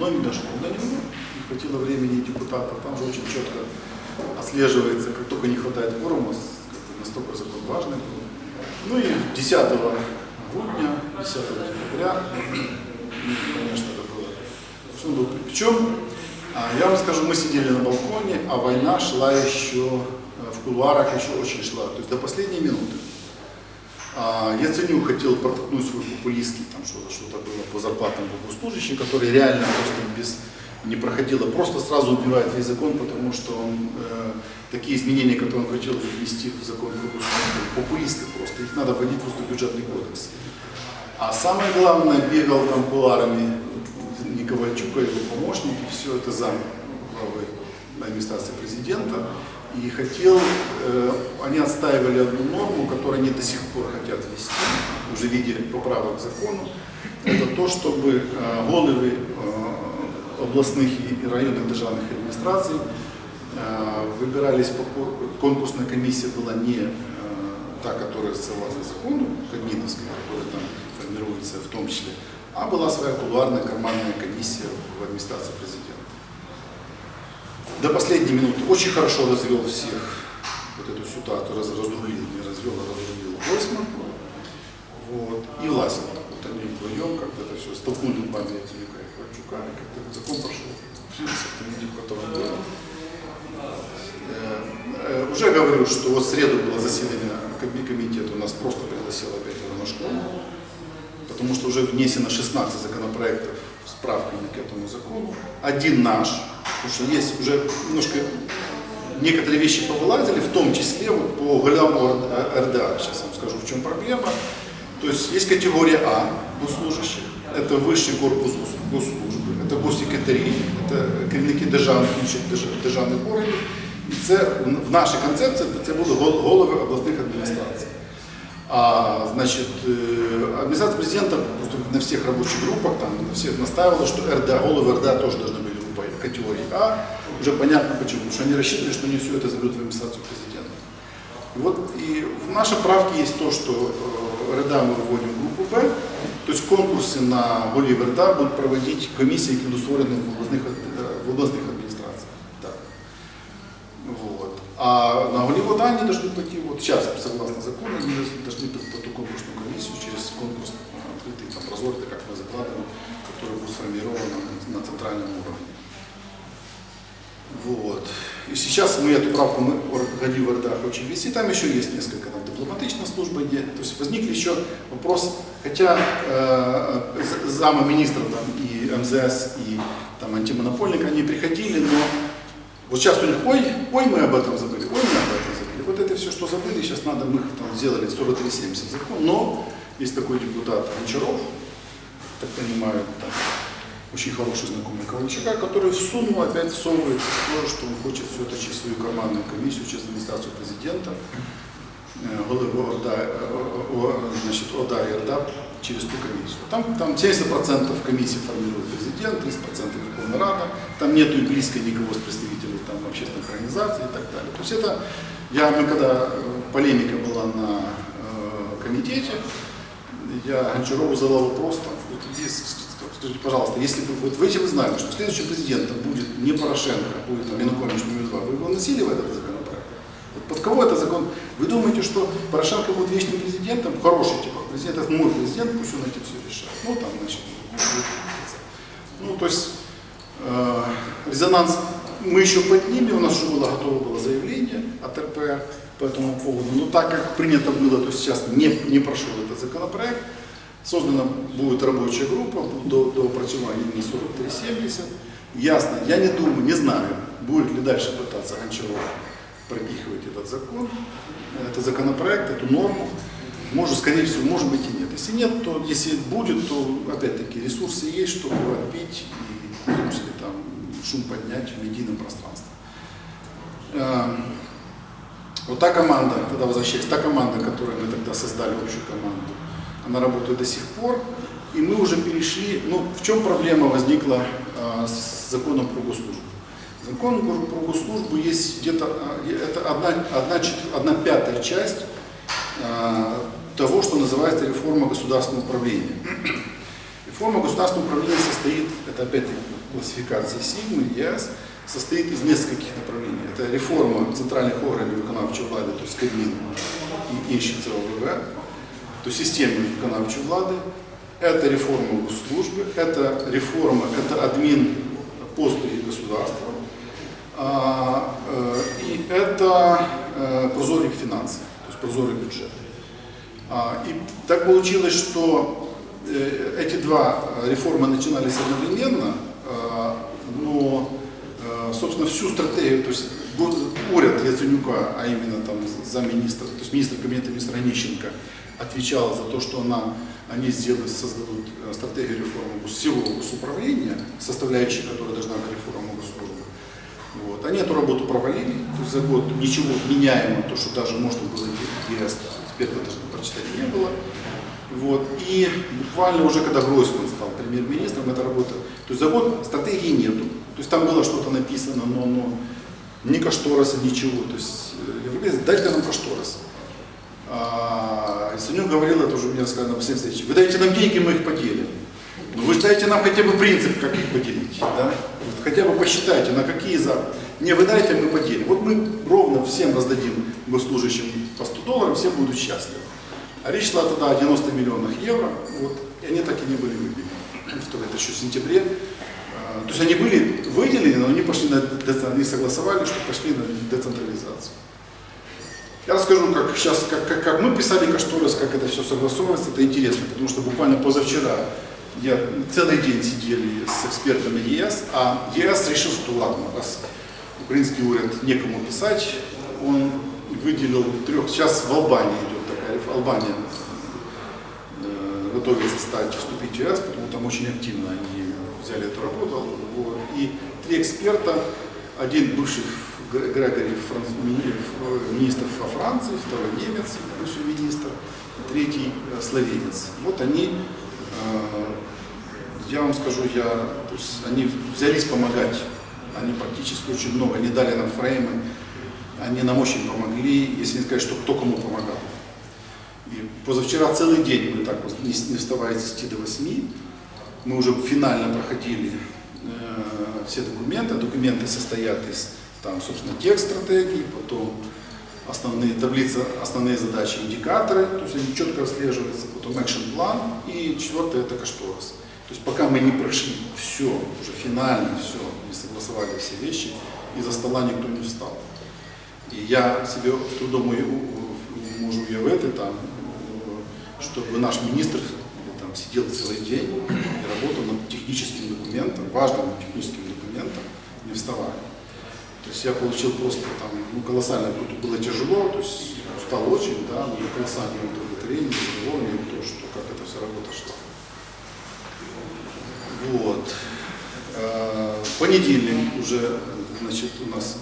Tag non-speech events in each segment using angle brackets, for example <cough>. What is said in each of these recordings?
но не дошло до него, не хватило времени депутатов, там же очень четко отслеживается, как только не хватает кворума, настолько закон важный был. Ну и 10 грудня, 10 декабря, ну, конечно, это было. Ну, Причем, а, я вам скажу, мы сидели на балконе, а война шла еще э, в кулуарах, еще очень шла, то есть до последней минуты. А, Яценюк хотел протолкнуть свой популистский, там что-то что было по зарплатам госслужащих, который реально просто без, не проходило, просто сразу убивает весь закон, потому что он, э, такие изменения, которые он хотел внести в закон госслужащих, популистские просто, их надо вводить просто в бюджетный кодекс. А самое главное, бегал там куларами не Ковальчука, его помощники, все это зам главы администрации президента. И хотел, э, они отстаивали одну норму, которую они до сих пор хотят ввести, уже в виде поправок к закону. Это то, чтобы э, головы э, областных и районных державных администраций э, выбирались по конкурсная комиссия была не э, та, которая согласно закону, Кабминовская, которая там формируется в том числе, а была своя кулуарная карманная комиссия в администрации президента. До последней минуты очень хорошо развел всех вот эту ситуацию, раз, разрулил, не развел, а разрулил Гройсман. Вот. И Власенко. Вот они вдвоем как-то это все столкнули лбами Яценюка и Ковальчука, и как-то закон пошел в том виде, в котором был. Э, э, Уже говорю, что вот в среду было заседание коми- комитета, у нас просто пригласил опять Ромашкова, потому что уже внесено 16 законопроектов с правками к этому закону. Один наш, потому что есть уже немножко некоторые вещи повылазили, в том числе вот по голяму РДА, сейчас вам скажу, в чем проблема. То есть есть категория А госслужащих, это высший корпус гос- госслужби, это госсекретарі, це керівники державних інших держ- державних органів. І це в- в нашій концепції це будуть гол- голови обласних адміністрацій. А, значит, э, администрация президента просто на всех рабочих группах, там, на всех настаивала, что РДА, головы РДА тоже должны быть группой категории А. Уже понятно почему, потому что они рассчитывали, что они все это заберут в администрацию президента. И вот и в нашей правке есть то, что э, РДА мы выводим в группу Б, то есть конкурсы на голів РДА будут проводить комиссии, які будуть створені в обласних, ад- в обласних адміністраціях. Так. Вот. А на голів ОДА они должны пойти, вот сейчас, согласно закону, они должны пойти по ту конкурсную комиссию через конкурс э, открытый, там, прозорный, как мы закладываем, который будет сформирован на, на центральном уровне. Вот. И сейчас мы эту правку мы годи в РДА хотим ввести, там еще есть несколько, там дипломатичная служба, где, то есть возник еще вопрос, хотя э, замы министров там, и МЗС, и там, антимонопольник, они приходили, но вот сейчас у них, ой, ой, мы об этом забыли, ой, мы об этом забыли. Вот это все, что забыли, сейчас надо, мы там сделали 4370 закон, но есть такой депутат Гончаров, так понимаю, там, очень хороший знакомый Ковальчука, который всунул, опять всовывает то, что он хочет все это через свою командную комиссию, через администрацию президента, э, голову ОДА, э, значит, ОДА и РДА через ту комиссию. Там, там 70% комиссии формирует президент, 30% Верховная Рада, там нету и близко никого с представителей там, общественных организаций и так далее. То есть это, я, мы когда э, полемика была на э, комитете, я Гончарову задал вопрос, там, вот есть, скажите, пожалуйста, если бы, вот вы, вы знали, что следующим президентом будет не Порошенко, а будет там, Янукович номер два, вы его носили в этот законопроект? Вот под кого это закон? Вы думаете, что Порошенко будет вечным президентом? Хороший типа президент, это мой президент, пусть он эти все решает. Ну, там, значит, ну, то есть э, резонанс мы еще поднимем, у нас уже было готово было заявление от РП по этому поводу, но так как принято было, то сейчас не, не прошел этот законопроект, создана будет рабочая группа до, до опрацювання на 4370. Ясно, я не думаю, не знаю, будет ли дальше пытаться Гончаров пропихивать этот закон, этот законопроект, эту норму. Может, скорее всего, может быть и нет. Если нет, то если будет, то опять-таки ресурсы есть, чтобы отбить и в том числе там шум поднять в медийном пространстве. Эм, Вот та команда, тогда возвращаясь, та команда, которую мы тогда создали, общую команду, она работает до сих пор. И мы уже перешли, ну, в чем проблема возникла а, с законом про госслужбу? Закон про про госслужбу есть где-то, а, это одна, одна, чет- одна пятая часть а, того, что называется реформа государственного управления. <clears throat> Реформа государственного управления состоит, это опять-таки классификация СИГМы, ЕС, состоит из нескольких направлений. Это реформа центральных органов виконавчої влади, то есть Кабмин и інші ЦОВВ, то есть системы виконавчої влади. Это реформа госслужбы, это реформа, это админ послуги государства. А, э, И это э, прозорик финансов, то есть прозорый бюджет. А, И так получилось, что э, эти два реформы начинались одновременно, а, но, собственно, всю стратегию, то есть уряд Яценюка, а именно там замминистра, то есть министр кабинета министра Онищенко, отвечал за то, что она, они сделают, создадут э, стратегию реформы всего госуправления, составляющей которой должна быть реформа госслужбы. Вот. Они эту работу провалили, то есть за год ничего вменяемого, то, что даже можно было теперь это даже прочитать не было. Вот. И буквально уже когда Гройсман стал премьер-министром, эта работа, то есть за год стратегии нету. То есть там было что-то написано, но, но ни кошториса, ничего. То есть э, европейцы, дайте нам кошторис. А, Яценюк говорил, это уже мне сказано на последней встрече, вы даете нам деньги, мы их поделим. Ну вы же дайте нам хотя бы принцип, как их поделить. Да? Вот хотя бы посчитайте, на какие за. Не, вы дайте, мы поделим. Вот мы ровно всем раздадим госслужащим по 100 долларов, все будут счастливы. А речь шла тогда о 90 миллионах евро, вот, и они так и не были. Второе, это еще в сентябре. То есть они были выделены, но они пошли на они согласовали, что пошли на децентрализацию. Я расскажу, как сейчас, как, как, как мы писали кошторис, как это все согласовывается, это интересно, потому что буквально позавчера я целый день сидели с экспертами ЕС, а ЕС решил, что ладно, раз украинский уряд некому писать, он выделил трех, сейчас в Албании идет такая, Албания э, готовится стать, вступить в ЕС, потому что там очень активно они взяли эту работу. Вот. И три эксперта, один бывший Гре- Грегори Франц- ф- министр во Франции, второй немец, бывший министр, третий э, словенец. Вот они, э, я вам скажу, я, то есть они взялись помогать, они практически очень много, они дали нам фреймы, они нам очень помогли, если не сказать, что кто кому помогал. И позавчера целый день мы так вот, не вставая с 10 до 8, мы уже финально проходили э, все документы. Документы состоят из, там, собственно, текст стратегии, потом основные таблицы, основные задачи, индикаторы, то есть они четко отслеживаются, потом экшен план и четвертое это кошторис. То есть пока мы не прошли все, уже финально все, не согласовали все вещи, из-за стола никто не встал. И я себе с трудом у- у- можу уявити там, чтобы наш министр там, сидел целый день и работал над техническим документом, важным техническим документом, не вставая. То есть я получил просто там, ну, колоссальное, тут было тяжело, то есть устал очень, да, но колоссальное удовлетворение, задоволение, то, что как это вся работа шла. Вот. Э, Понедельник уже, значит, у нас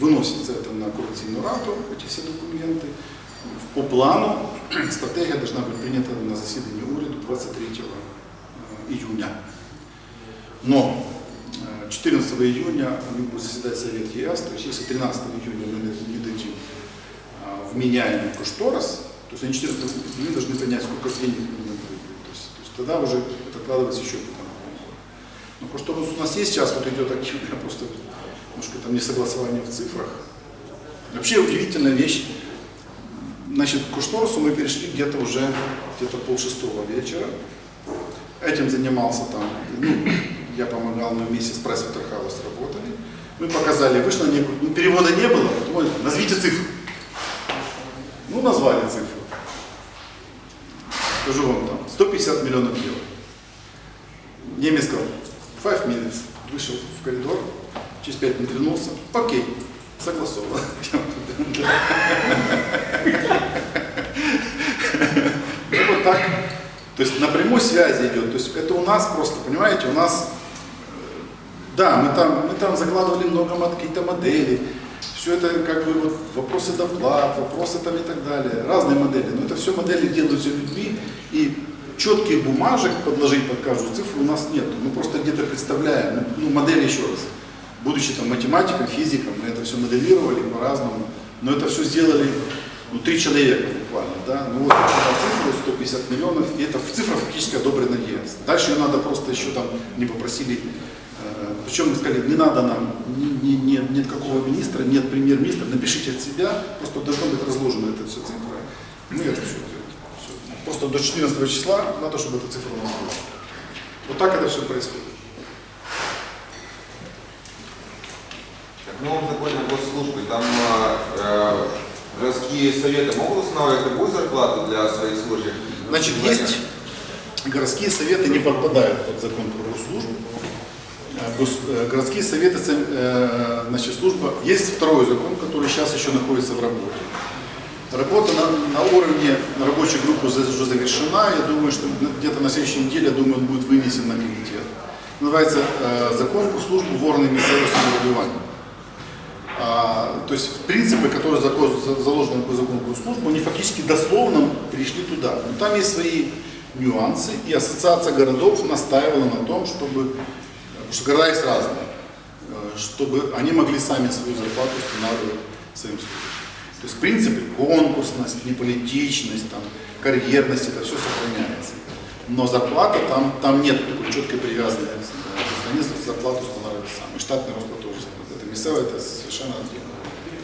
выносится это на коррупционную раду, эти все документы. По плану <clears throat> стратегия должна быть принята на заседании уряда 23 э, июня. Но э, 14 июня будет заседать Совет ЕАС, то есть если 13 июня мы не дадим а, вменяемый кошторис, то есть они 14 июня должны понять, сколько денег им надо выделить. То есть, то есть тогда уже это откладывается еще потом. Но кошторис у нас есть сейчас, вот идет активно, просто немножко там несогласование в цифрах. Вообще удивительная вещь. Значит, к кошторису мы перешли где-то уже где-то полшестого вечера. Этим занимался там, ну, я помогал, мы вместе с Waterhouse работали. Мы показали, вышло некую, ну, перевода не было, потом назовите цифру. Ну, назвали цифру. Скажу вам там, 150 миллионов евро. Немец сказал, 5 minutes. Вышел в коридор, через 5 минут вернулся. Окей, согласовано. <laughs> так, то есть напрямую связи идет. То есть это у нас просто, понимаете, у нас, э, да, мы там, мы там закладывали много какие-то модели, все это как бы вот вопросы доплат, вопросы там и так далее, разные модели. Но это все модели делаются людьми, и четких бумажек подложить под каждую цифру у нас нет. Мы просто где-то представляем, ну, модели еще раз. Будучи там математиком, физиком, мы это все моделировали по-разному, но это все сделали ну, три человека буквально, да, ну вот цифры, 50 миллионов, и это в цифрах фактически одобрено ЕС. Дальше ее надо просто еще там, не попросили, э, причем мы сказали, не надо нам, ни, ни, ни, нет какого министра, нет премьер-министра, напишите от себя, просто должно быть разложено это все цифра. Ну это все, все. Просто до 14 числа надо, чтобы эта цифра у нас была. Вот так это все происходит. В новом ну, законе о госслужбе там э, э советы могут устанавливать любую зарплату для своих служащих, Значит, есть городские советы не подпадают под закон про госслужбу. Э, э, Городские советы, э, значит, служба, есть второй закон, который сейчас еще находится в работе. Работа на, на уровне на рабочей группы уже завершена. Я думаю, что где-то на следующей неделе, я думаю, он будет вынесен на комитет. Называется э, закон про службу в органах местного самоврядування. А, то есть принципы, которые заложены по закону про службу, они фактически дословно перешли туда. Но там есть свои нюансы, и ассоциация городов настаивала на том, чтобы, потому что города есть разные, э, чтобы они могли сами свою зарплату устанавливать своим служащим. То есть в принципе конкурсность, неполитичность, там, карьерность, это все сохраняется. Но зарплата, там, там нет такой четкой привязанности. То есть они зарплату устанавливают сами. Штатный розклад тоже. Мясо, это совершенно.